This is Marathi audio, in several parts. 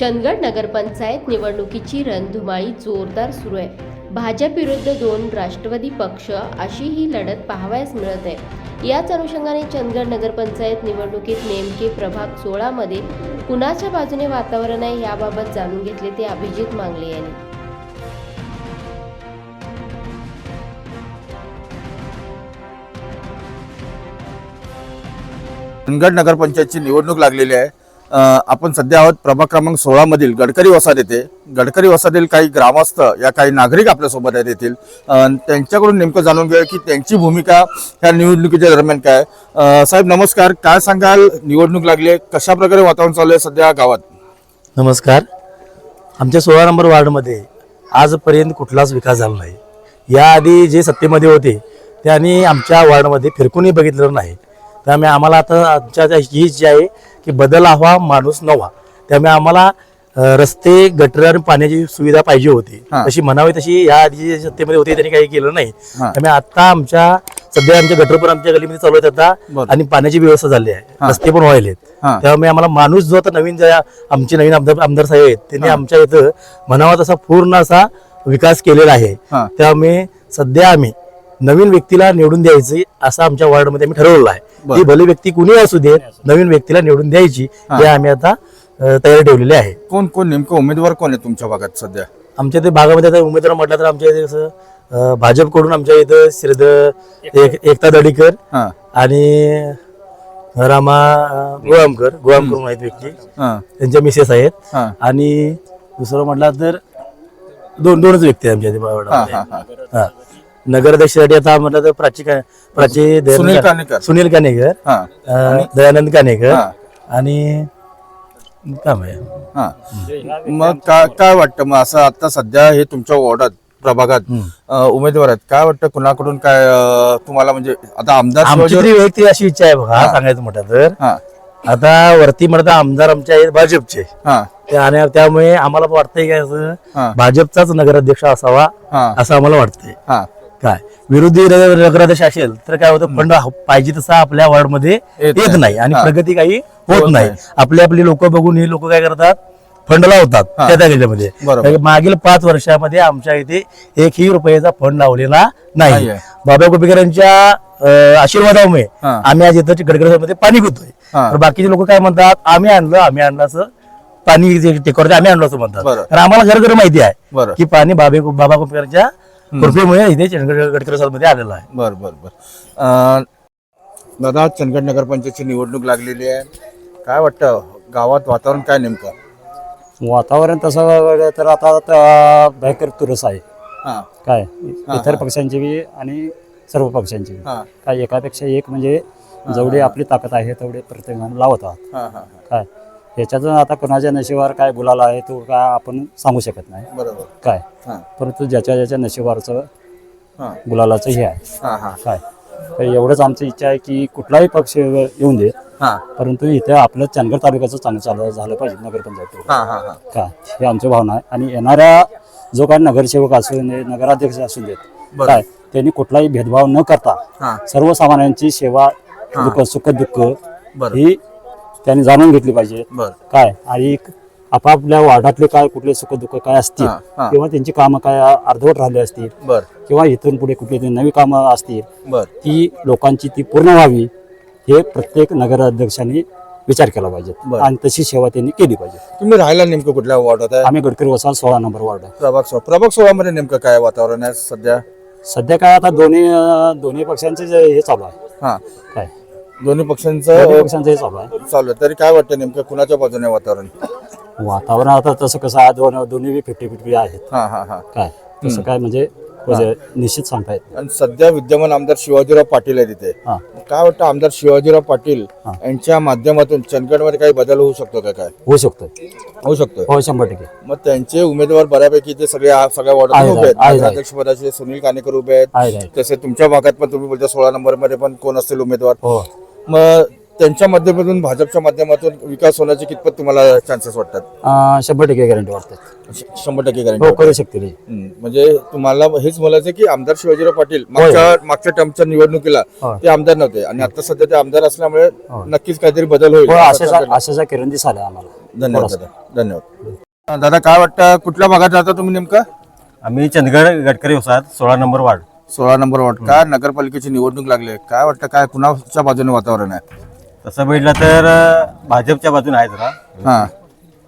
चंदगड नगरपंचायत निवडणुकीची रणधुमाळी जोरदार सुरू आहे. भाजप विरुद्ध दोन राष्ट्रवादी पक्ष अशी ही लढत पाहावयास मिळत आहे. याच अनुषंगाने चंदगड नगरपंचायत निवडणुकीत नेमके प्रभाग सोळामध्ये कुणाच्या बाजूने वातावरण आहे याबाबत जाणून घेतले ते अभिजित मांगले यांनी. चंदगड नगरपंचायतची निवडणूक लागलेली आहे. आपण सध्या आहोत प्रभाग क्रमांक सोळा मधील गडकरी वसाहत येथे. गडकरी वसाहतील काही ग्रामस्थ या काही नागरिक आपल्यासोबत आहेत येथील. त्यांच्याकडून नेमकं जाणून घेऊया की त्यांची भूमिका ह्या निवडणुकीच्या दरम्यान काय साहेब नमस्कार. काय सांगाल? निवडणूक लागली आहे. कशा प्रकारे वातावरण चालू आहे सध्या गावात? नमस्कार. आमच्या सोळा नंबर वार्डमध्ये आजपर्यंत कुठलाच विकास झाला नाही. याआधी जे सत्तेमध्ये होते त्यांनी आमच्या वार्डमध्ये फिरकूनही बघितलेलं नाही. त्यामुळे आम्हाला आता आमच्या ही जी आहे की बदल हवा माणूस नवा त्यामुळे आम्हाला रस्ते गटर आणि पाण्याची सुविधा पाहिजे होती. तशी म्हणावी तशी या आधी सत्तेमध्ये होते त्यांनी काही केलं नाही. त्यामुळे आता आमच्या सध्या आमच्या गटर पण आमच्या गलीमध्ये चालू आहेत आता. आणि पाण्याची व्यवस्था झाली आहे. रस्ते पण व्हायलेत. त्यामुळे आम्हाला माणूस जो आता नवीन आमचे नवीन आमदार आमदार साहेब आहेत त्यांनी. आमच्या इथं म्हणावा तसा पूर्ण असा विकास केलेला आहे. त्यामुळे सध्या आम्ही नवीन व्यक्तीला निवडून द्यायची असं आमच्या वार्डमध्ये आम्ही ठरवलेलं आहे. ती भले व्यक्ती कुणी असू देत नवीन व्यक्तीला निवडून द्यायची हा. आम्ही आता तयारी ठेवलेली आहे. कोण कोण नेमकं उमेदवार कोण आहे तुमच्या भागात सध्या? आमच्या ते भागामध्ये आता उमेदवार म्हटलं तर आमच्या इथे भाजपकडून आमच्या इथं श्रीध एक एकता दडीकर आणि रामा गोळामकर गोळामकर आहेत व्यक्ती. त्यांच्या मिसेस आहेत. आणि दुसरं म्हटलं तर दोन दोनच व्यक्ती आहेत आमच्या इथे नगराध्यक्षासाठी आता म्हटलं तर प्राची का- प्राची दयानंद- सुनील कानेकर. सुनील कानेकर हा. अं, दयानंद कानेकर हा. आणि काम आहे हा. मग काय काय वाटतं? मग असं आता सध्या हे तुमच्या वॉर्डात प्रभागात अ, उमेदवार आहेत. काय वाटतं? कुणाकडून काय अ, तुम्हाला म्हणजे आता आमदार आमची तरी वैयक्तिक अशी इच्छा आहे बघा सांगायचं म्हटलं तर. हा. आता वरती म्हणतात आमदार आमच्या आहेत भाजपचे. हा. ते आणि त्यामुळे आम्हाला वाटतंय काय असं हा. भाजपचाच नगराध्यक्ष असावा हा. असं आम्हाला वाटतंय. हा. काय विरोधी नगराध्यक्ष असेल तर काय होतं फंड पाहिजे तसा आपल्या वार्डमध्ये येत येत नाही. आणि. प्रगती काही होत नाही. आपली आपली लोक बघून हे लोक काय करतात फंड लावतात. त्या त्या. तर मागील पाच वर्षामध्ये आमच्या इथे एकही रुपयाचा फंड लावलेला नाही. बाबा अं, आशीर्वादामुळे. आम्ही आज इथं गडगडमध्ये पाणी पितोय. तर बाकीचे लोक काय म्हणतात आम्ही आणलं आम्ही आणलं असं पाणी जे टेकवरती आम्ही आणलं असं म्हणतात. तर आम्हाला घर घर माहिती आहे की पाणी बाबे बाबा कुपेकरांच्या कृपेमुळे इथे चंदगड गडकरी मध्ये आलेलं आहे. बर बर बर. अ, दादा चंदगड नगरपंचायतची निवडणूक लागलेली आहे. काय वाटतं? गावात वातावरण काय नेमकं? वातावरण तसं बघायला तर आता आता भयंकर तुरस आहे. हा. काय? इतर पक्षांची बी आणि सर्व पक्षांची बी. हा. काय एकापेक्षा एक म्हणजे जेवढी आपली ताकद आहे तेवढे प्रत्येकानं लावत आहात हा हा हा. काय? याच्यातून आता कोणाच्या नशिबावर काय गुलाल आहे तो काय आपण सांगू शकत नाही. बरोबर. काय? हा. परंतु ज्याच्या ज्याच्या नशिबावरचं हा. गुलालाचं हे आहे. हा हा. काय? तर एवढंच आमची इच्छा आहे की कुठलाही पक्ष येऊन दे. हा. परंतु इथे आपलं चंदगड तालुक्याचं चांगलं चालू झालं पाहिजे नगरपंचायत. हा हा हा. का? हे आमची भावना आहे. आणि येणाऱ्या जो काय नगरसेवक असू दे नगराध्यक्ष असू देत. काय? त्यांनी कुठलाही भेदभाव न करता सर्वसामान्यांची सेवा दुःख सुख दुःख ही त्यांनी जाणून घेतली पाहिजे. बर. काय? आणि आपापल्या वार्डातले काय कुठले सुख दुःख काय असतील हा, हा. किंवा त्यांची कामं काय अर्धवट राहिली असतील बर. किंवा इथून पुढे कुठली तरी नवी कामं असतील बर. ती लोकांची ती पूर्ण व्हावी हे प्रत्येक नगराध्यक्षांनी विचार केला पाहिजे. बरं. आणि तशी सेवा त्यांनी केली पाहिजे. तुम्ही राहायला नेमकं कुठल्या वॉर्डात आहे? आम्ही गडकरी वसाल सोळा नंबर वार्ड आहे. प्रभाग सोळा. प्रभाग सोळा मध्ये नेमकं काय वातावरण आहे सध्या? सध्या काय आता दोन्ही अं, दोन्ही पक्षांचे जे हे चालू आहे. हा. काय? दोन्ही दोन्ही पक्षांचं पक्षांचं हे चालू आहे. चालू आहे. तरी काय वाटतं नेमकं कुणाच्या बाजूने वातावरण? वातावरण आता तसं कसं आहे दोन दोन्ही बी फिफ्टी फिफ्टी आहेत. हा हा हा. काय? तसं काय म्हणजे म्हणजे निश्चित सांगता येत आणि सध्या विद्यमान आमदार शिवाजीराव पाटील आहे तिथे हा. काय वाटतं आमदार शिवाजीराव पाटील हा. यांच्या माध्यमातून चंदगडमध्ये काही बदल होऊ शकतो का काय? होऊ शकतो होऊ शकतो हो शंभर टक्के. मग त्यांचे उमेदवार बऱ्यापैकी ते सगळे सगळ्या आहेत, वॉर्डात उभे आहेत, आहेत आहेत. अध्यक्ष पदाचे सुनील कानेकर उभे आहेत. आहेत आहेत. तसे तुमच्या भागात पण तुम्ही बोलता सोळा नंबरमध्ये पण कोण असतील उमेदवार? हो. मग त्यांच्या माध्यमातून भाजपच्या माध्यमातून विकास होण्याचे कितपत तुम्हाला चान्सेस वाटतात? अं, शंभर टक्के गॅरंटी वाटते श- शंभर टक्के हो गॅरंटी करू शकते रे म्हणजे तुम्हाला हेच बोलायचं की आमदार शिवाजीराव पाटील मागच्या मागच्या टर्मच्या निवडणुकीला हो. ते आमदार नव्हते. आणि आता सध्या ते आमदार असल्यामुळे हो. नक्कीच काहीतरी बदल होईल. हो असं. अशाचा किरण दिसायला आम्हाला. धन्यवाद दादा. धन्यवाद. दादा काय वाटतं? कुठल्या भागात राहता तुम्ही नेमकं? आम्ही चंदगड गडकरी वसाहत सोळा नंबर वार्ड. सोळा नंबर वार्ड. काय नगरपालिकेची निवडणूक लागली आहे? काय वाटतं? काय कुणाच्या बाजूने वातावरण आहे? तसं बघितलं तर अं, भाजपच्या बाजूने आहे जरा. हा.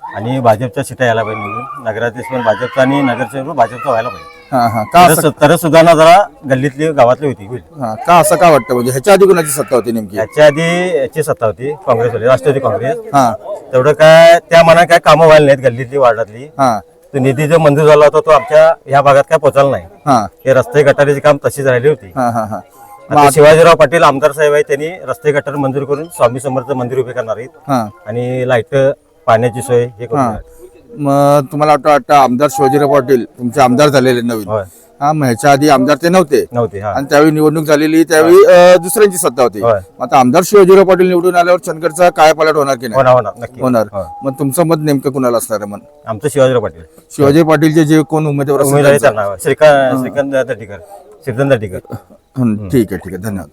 आणि भाजपच्या सीटा यायला पाहिजे निवडून नगराध्यक्ष पण भाजपचा आणि नगरसेवक पण भाजपचा व्हायला पाहिजे. हा हा. का असं तरच सुधारणा जरा गल्लीतली गावातली होती होईल. हा. का असं का वाटतं? म्हणजे ह्याच्या आधी कुणाची सत्ता होती नेमकी? याच्या आधी याची सत्ता होती काँग्रेसवाली राष्ट्रवादी काँग्रेस. हा. तेवढं काय त्या मनात काय कामं व्हायला नाहीत गल्लीतली वार्डातली. हा. तो निधी जो मंजूर झाला होता तो आमच्या ह्या भागात काय पोचायला नाही. हा. हे रस्ते गटारीचे काम तशीच राहिली होती. हा हा हा. आता शिवाजीराव पाटील आमदार साहेब आहेत त्यांनी रस्ते गटार मंजूर करून स्वामी समर्थ मंदिर उभे करणार आहेत. हा. आणि लाइट पाण्याची सोय हे करून. मग तुम्हाला वाटतं वाटतं आमदार शिवाजीराव पाटील तुमचे आमदार झालेले नवीन. होय. हा मग ह्याच्या आधी आमदार ते नव्हते. नव्हती हा. आणि त्यावेळी निवडणूक झालेली त्यावेळी अं, दुसऱ्यांची सत्ता होती. होय. मग आता आमदार शिवाजीराव पाटील निवडून आल्यावर चंदगडचा काय पालट होणार की नाही? होणार होणार नक्की. होणार. होय. मग तुमचं मत नेमकं कुणाला असणार आहे मग? आमचं शिवाजीराव पाटील. शिवाजी पाटीलचे जे कोण उमेदवार उमेदवारी असतील त्यांना श्रीकांत श्रीकांत श्रीकांत हं, ठीक आहे ठीक आहे. धन्यवाद.